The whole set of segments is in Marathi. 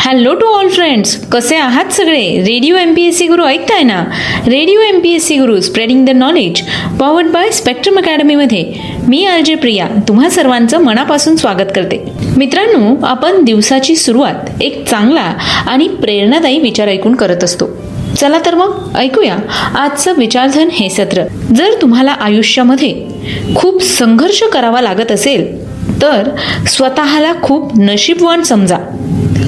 हॅलो टू ऑल फ्रेंड्स कसे आहात सगळे? Radio M P S C Guru ऐकताय ना? Radio M P S C Guru spreading the knowledge powered by Spectrum अकॅडमीमध्ये मी आर जे प्रिया तुम्हा सर्वांचं मनापासून स्वागत करते. मित्रांनो आपण दिवसाची सुरुवात एक चांगला आणि प्रेरणादायी विचार ऐकून करत असतो. चला तर मग ऐकूया आजचं विचारधन हे सत्र. जर तुम्हाला आयुष्यामध्ये खूप संघर्ष करावा लागत असेल तर स्वतःला खूप नशीबवान समजा.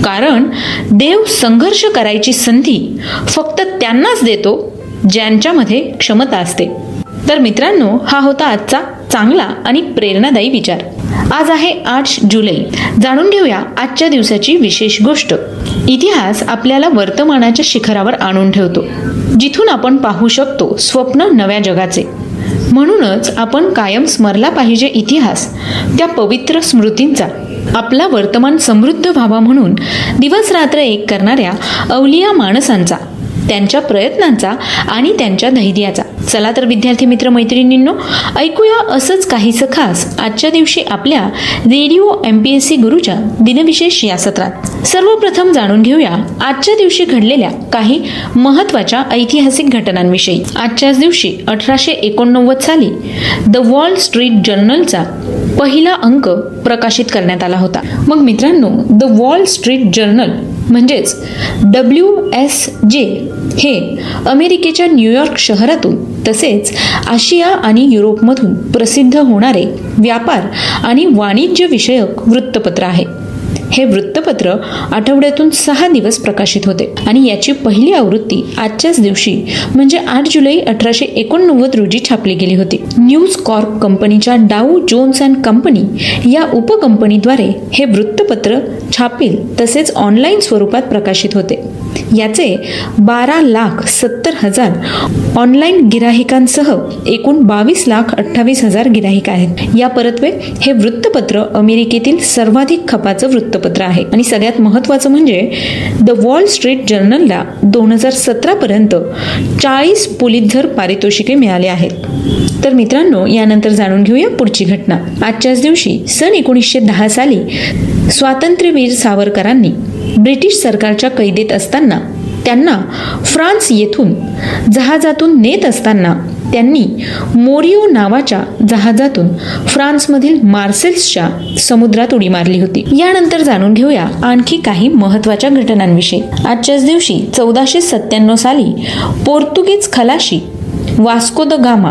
कारण देव संघर्ष करायची संधी फक्त त्यांनाच देतो ज्यांच्यामध्ये क्षमता असते. तर मित्रांनो हा होता आजचा चांगला आणि प्रेरणादायी विचार. आज आहे आठ जुलै. जाणून घेऊया आजच्या दिवसाची विशेष गोष्ट. इतिहास आपल्याला वर्तमानाच्या शिखरावर आणून ठेवतो. जिथून आपण पाहू शकतो स्वप्न नव्या जगाचे. म्हणूनच आपण कायम स्मरला पाहिजे इतिहास त्या पवित्र स्मृतींचा. आपला वर्तमान समृद्ध व्हावा म्हणून दिवस रात्र एक करणाऱ्या अवलिया माणसांचा. त्यांच्या प्रयत्नांचा आणि त्यांच्या धैर्याचा. चला तर विद्यार्थी मित्र मैत्रिणींनो ऐकूया असंच काहीसं खास आजच्या दिवशी आपल्या radio M P S C गुरुच्या दिनविशेष या सत्रात. सर्वप्रथम जाणून घेऊया आजच्या दिवशी घडलेल्या काही महत्त्वाच्या ऐतिहासिक घटनांविषयी. आजच्याच दिवशी अठराशे एकोणनव्वद साली द वॉल स्ट्रीट जर्नलचा पहिला अंक प्रकाशित करण्यात आला होता. मग मित्रांनो द वॉल स्ट्रीट जर्नल म्हणजेच डब्ल्यू एस जे हे अमेरिकेच्या न्यूयॉर्क शहरातून तसेच आशिया आणि युरोपमधून प्रसिद्ध होणारे व्यापार आणि वाणिज्य विषयक वृत्तपत्र आहे. हे वृत्तपत्र आठवड्यातून सहा दिवस प्रकाशित होते. आणि याची पहिली आवृत्ती आजच्याच दिवशी म्हणजे आठ जुलै अठराशे एकोणनव्वद रोजी छापली गेली होती. न्यूज कॉर्प कंपनीच्या डाऊ जोन्स अँड कंपनी या उपकंपनीद्वारे हे वृत्तपत्र छापील तसेच ऑनलाईन स्वरूपात प्रकाशित होते. याचे बारा लाख सत्तर हजार ऑनलाईन गिराहिकांसह एकूण बावीस लाख अठ्ठावीस हजार गिराहिक आहेत. या परत्वे हे वृत्तपत्र अमेरिकेतील सर्वाधिक खपाचं वृत्तपत्र आहे. आणि सगळ्यात महत्त्वाचं म्हणजे द वॉल स्ट्रीट जर्नलला दोन हजार सतरापर्यंत चाळीस पुलितझर पारितोषिके मिळाले आहेत. तर मित्रांनो यानंतर जाणून घेऊया पुढची घटना. आजच्याच दिवशी सन एकोणीसशे दहा साली स्वातंत्र्यवीर सावरकरांनी ब्रिटिश सरकारच्या कैदेत असताना त्यांना फ्रान्स येथून जहाजातून नेत असताना त्यांनी मोरिओ नावाच्या जहाजातून फ्रान्समधील मार्सेल्सच्या समुद्रात उडी मारली होती. यानंतर जाणून घेऊया आणखी काही महत्त्वाच्या घटनांविषयी. आजच्याच दिवशी चौदाशे सत्त्याण्णव साली पोर्तुगीज खलाशी वास्को द गामा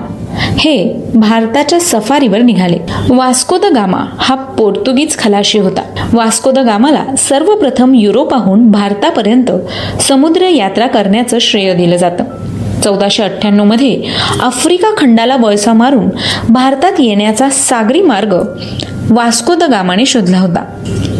हे भारताच्या सफारीवर निघाले. वास्को द गामा हा पोर्तुगीज खलाशी होता. वास्को द गामाला सर्वप्रथम युरोपाहून भारतापर्यंत समुद्र यात्रा करण्याचं श्रेय दिलं जातं. चौदाशे अठ्ठ्याण्णवमध्ये आफ्रिका खंडाला वळसा मारून भारतात येण्याचा सागरी मार्ग वास्को द गामाने शोधला होता.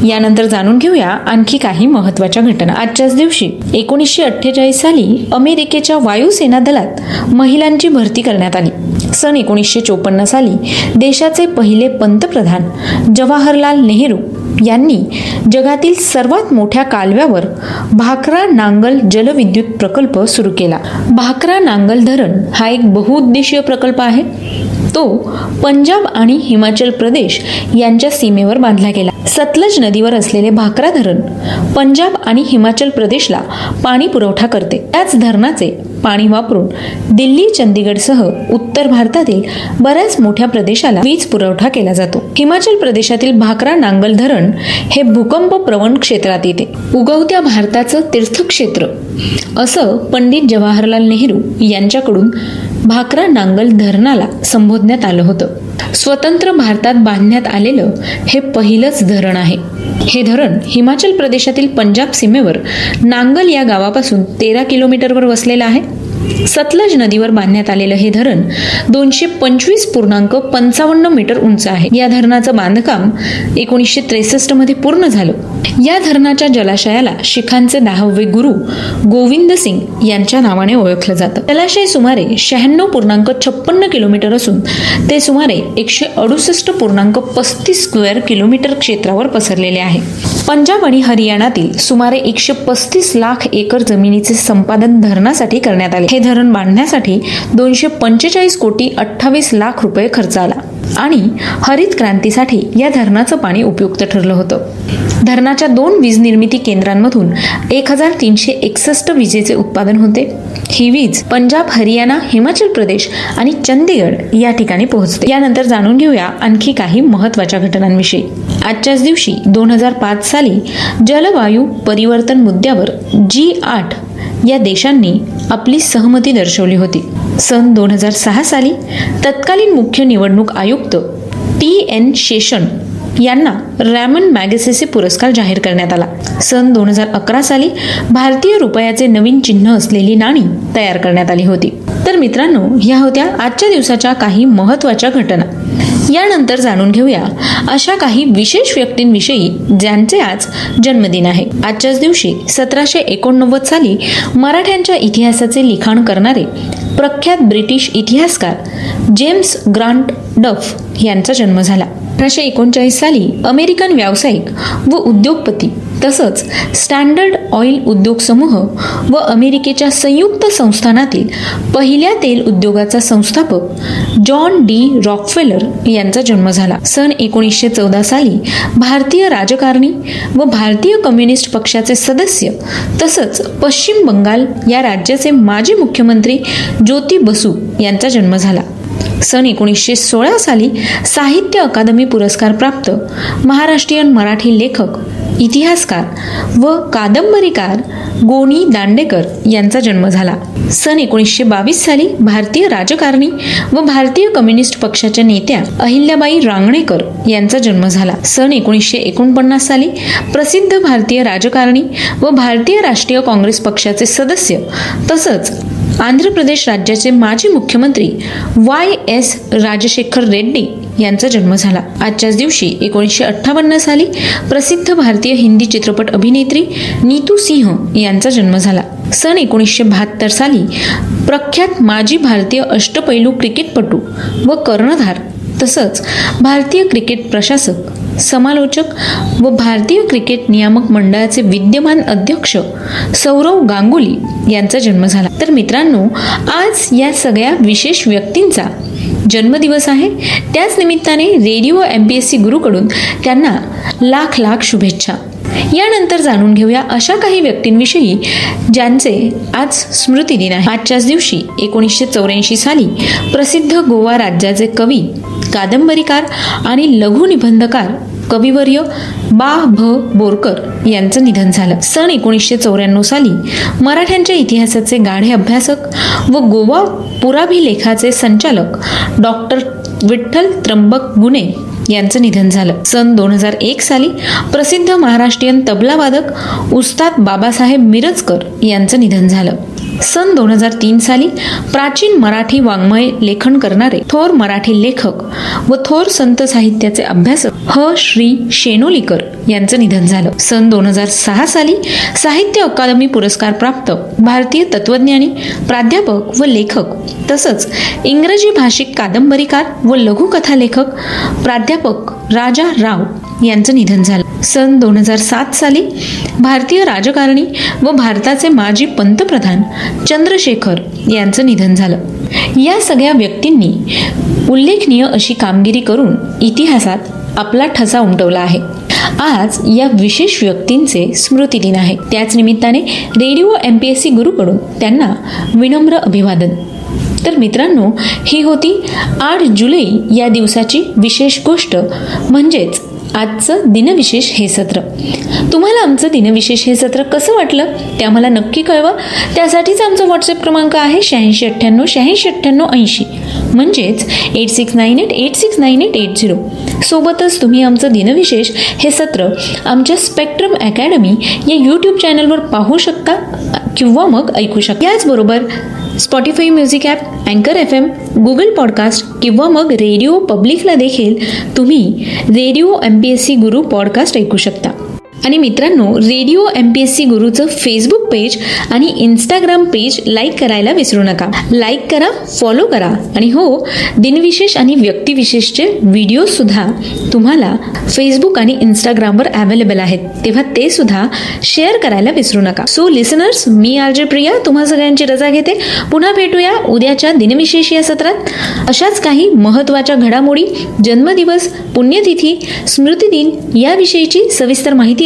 यानंतर जाणून घेऊया आणखी काही महत्त्वाच्या घटना. आजच्याच दिवशी एकोणीसशे अठ्ठेचाळीस साली अमेरिकेच्या वायुसेना दलात महिलांची भरती करण्यात आली. सन एकोणीसशे चोपन्न साली देशाचे पहिले पंतप्रधान जवाहरलाल नेहरू यांनी जगातील सर्वात मोठ्या कालव्यावर भाकरा नांगल जलविद्युत प्रकल्प सुरू केला. भाकरा नांगल धरण हा एक बहुउद्देशीय प्रकल्प आहे. तो पंजाब आणि हिमाचल प्रदेश यांच्या सीमेवर बांधला गेला. सतलज नदीवर असलेले भाकरा धरण पंजाब आणि हिमाचल प्रदेशला पाणी पुरवठा करते. त्याच धरणाचे पाणी वापरून दिल्ली चंदीगडसह उत्तर भारतातील बऱ्याच मोठ्या प्रदेशाला वीज पुरवठा केला जातो. हिमाचल प्रदेशातील भाकरा नांगल धरण हे भूकंप प्रवण क्षेत्रात येते. उगवत्या भारताचं तीर्थक्षेत्र असं पंडित जवाहरलाल नेहरू यांच्याकडून भाकरा नांगल धरणाला संबोधण्यात आलं होतं. स्वतंत्र भारतात बांधण्यात आलेलं हे पहिलंच धरण आहे. हे धरण हिमाचल प्रदेशातील पंजाब सीमेवर नांगल या गावापासून तेरा किलोमीटरवर वसलेलं आहे. सतलज नदीवर बांधण्यात आलेलं हे धरण दोनशे पंचवीस पूर्णांक पंचावन्न मीटर उंच आहे. या धरणाचं बांधकाम एकोणीसशे त्रेसष्टमध्ये पूर्ण झालं. या धरणाच्या जलाशयाला शिखांचे दहावे गुरु गोविंद सिंग यांच्या नावाने ओळखलं जातं. जलाशय सुमारे शहाण्णव पूर्णांक छप्पन्न किलोमीटर असून ते सुमारे एकशे अडुसष्ट पूर्णांक पस्तीस स्क्वेअर किलोमीटर क्षेत्रावर पसरलेले आहे. पंजाब आणि हरियाणातील सुमारे एकशे पस्तीस लाख एकर जमिनीचे संपादन धरणासाठी करण्यात आले. हे धरण बांधण्यासाठी दोनशे पंचेचाळीस कोटी अठ्ठावीस लाख रुपये खर्च आला. आणि हरित क्रांतीसाठी या धरणाचं पाणी उपयुक्त ठरलं होतं. धरणाच्या दोन वीज निर्मिती केंद्रांमधून एक हजार तीनशे एकसष्ट विजेचे उत्पादन होते. ही वीज पंजाब हरियाणा हिमाचल प्रदेश आणि चंदीगड या ठिकाणी पोहोचते. यानंतर जाणून घेऊया आणखी काही महत्त्वाच्या घटनांविषयी. आजच्याच दिवशी दोन हजार पाच साली जलवायू परिवर्तन मुद्द्यावर जी आठ या देशांनी आपली सहमती दर्शवली होती. सन दोन हजार सहा साली तत्कालीन मुख्य निवडणूक आयुक्त टी एन शेषन यांना रॅमन मॅगसेसे पुरस्कार जाहीर करण्यात आला. सन दोन हजार अकरा साली भारतीय रुपयाचे नवीन चिन्ह असलेली नाणी तयार करण्यात आली होती. तर मित्रांनो ह्या होत्या आजच्या दिवसाच्या काही महत्त्वाच्या घटना. यानंतर जाणून घेऊया अशा काही विशेष व्यक्तींविषयी ज्यांचे आज जन्मदिन आहे. आजच्याच दिवशी सतराशे एकोणनव्वद साली मराठ्यांच्या इतिहासाचे लिखाण करणारे प्रख्यात ब्रिटिश इतिहासकार जेम्स ग्रांट डफ यांचा जन्म झाला. अठराशे एकोणचाळीस साली अमेरिकन व्यावसायिक व उद्योगपती तसंच स्टँडर्ड ऑइल उद्योग समूह व अमेरिकेच्या संयुक्त संस्थानातील पहिल्या तेल उद्योगाचा संस्थापक जॉन डी रॉकफेलर यांचा जन्म झाला. सन एकोणीसशे चौदा साली भारतीय राजकारणी व भारतीय कम्युनिस्ट पक्षाचे सदस्य तसंच पश्चिम बंगाल या राज्याचे माजी मुख्यमंत्री ज्योती बसू यांचा जन्म झाला. सन एकोणीसशे सोळा साली साहित्य अकादमी पुरस्कार प्राप्त. महाराष्ट्रीयन मराठी लेखक इतिहासकार व कादंबरीकार गोनी दांडेकर यांचा जन्म झाला. सन एकोणीसशे बावीस साली भारतीय राजकारणी व भारतीय कम्युनिस्ट पक्षाच्या नेत्या अहिल्याबाई रांगणेकर यांचा जन्म झाला. सन एकोणीसशे एकोणपन्नास साली प्रसिद्ध भारतीय राजकारणी व भारतीय राष्ट्रीय काँग्रेस पक्षाचे सदस्य तसंच आंध्र प्रदेश राज्याचे माजी मुख्यमंत्री वाय एस राजशेखर रेड्डी यांचा जन्म झाला. आजच्याच दिवशी एकोणीसशे अठ्ठावन्न साली प्रसिद्ध भारतीय हिंदी चित्रपट अभिनेत्री नीतू सिंह यांचा जन्म झाला. सन एकोणीसशे बहात्तर साली प्रख्यात माजी भारतीय अष्टपैलू क्रिकेटपटू व कर्णधार तसंच भारतीय क्रिकेट प्रशासक समालोचक व भारतीय क्रिकेट नियामक मंडळाचे विद्यमान अध्यक्ष सौरव गांगुली यांचा जन्म झाला. तर मित्रांनो आज या सगळ्या विशेष व्यक्तींचा जन्मदिवस आहे. त्याच निमित्ताने radio M P S C गुरुकडून त्यांना लाख लाख शुभेच्छा. यानंतर जाणून घेऊया अशा काही व्यक्तींविषयी ज्यांचे आज स्मृती दिन आहे. आजच्याच दिवशी एकोणीसशे चौऱ्याऐंशी साली प्रसिद्ध गोवा राज्याचे कवी कादंबरीकार आणि लघुनिबंधकार कविवर्य बा भ बोरकर यांचं निधन झालं. सन एकोणीसशे चौऱ्याण्णव साली मराठ्यांच्या इतिहासाचे गाढे अभ्यासक व गोवा पुराभिलेखाचे संचालक डॉक्टर विठ्ठल त्र्यंबक गुणे यांचं निधन झालं. सन दोन हजार एक साली प्रसिद्ध महाराष्ट्रीयन तबलावादक उस्ताद बाबासाहेब मिरजकर यांचं निधन झालं. सन दोन हजार तीन साली प्राचीन मराठी वाङ्मय लेखन करणारे थोर मराठी लेखक व थोर संत साहित्याचे अभ्यासक ह. श्री. शेनोलीकर यांचं निधन झालं. सन दोन हजार सहा साली साहित्य अकादमी पुरस्कार प्राप्त भारतीय तत्वज्ञानी प्राध्यापक व लेखक तसंच इंग्रजी भाषिक कादंबरीकार व लघुकथा लेखक प्राध्यापक राजा राव यांचं निधन झालं. सन दोन हजार सात साली भारतीय राजकारणी व भारताचे माजी पंतप्रधान चंद्रशेखर यांचं निधन झालं. या सगळ्या व्यक्तींनी उल्लेखनीय अशी कामगिरी करून इतिहासात आपला ठसा उमटवला आहे. आज या विशेष व्यक्तींचे स्मृतिदिन आहे. त्याच निमित्ताने radio M P S C गुरुकडून त्यांना विनम्र अभिवादन. तर मित्रांनो ही होती आठ जुलै या दिवसाची विशेष गोष्ट. म्हणजेच आजचं दिनविशेष हे सत्र. तुम्हाला आमचं दिनविशेष हे सत्र कसं वाटलं? ते आम्हाला नक्की कळवा. त्यासाठीच आमचा व्हॉट्सअप क्रमांक आहे शहाऐंशी अठ्ठ्याण्णव शहाऐंशी अठ्ठ्याण्णव ऐंशी. म्हणजेच eight six nine eight eight six nine eight eight zero सोबतच तुम्ही आमचं दिनविशेष हे सत्र आमच्या स्पेक्ट्रम अकॅडमी या यूट्यूब चॅनलवर पाहू शकता. किंवा मग ऐकू शकता. याचबरोबर स्पॉटीफाय म्युझिक ॲप अँकर एफ एम गुगल पॉडकास्ट किंवा मग रेडिओ पब्लिकला देखील तुम्ही radio M P S C Guru podcast ऐकू शकता. आणि मित्रांनो radio M P S C गुरुचं फेसबुक पेज आणि इंस्टाग्राम पेज लाईक करायला विसरू नका. लाईक करा फॉलो करा. आणि हो दिनविशेष आणि व्यक्तिविशेषचे व्हिडिओसुद्धा तुम्हाला फेसबुक आणि इंस्टाग्रामवर अवेलेबल आहेत. तेव्हा ते सुद्धा शेअर करायला विसरू नका. सो लिसनर्स मी आर जे प्रिया तुम्हा सगळ्यांची रजा घेते. पुन्हा भेटूया उद्याच्या दिनविशेष या सत्रात. अशाच काही महत्त्वाच्या घडामोडी जन्मदिवस पुण्यतिथी स्मृतिदिन याविषयीची सविस्तर माहिती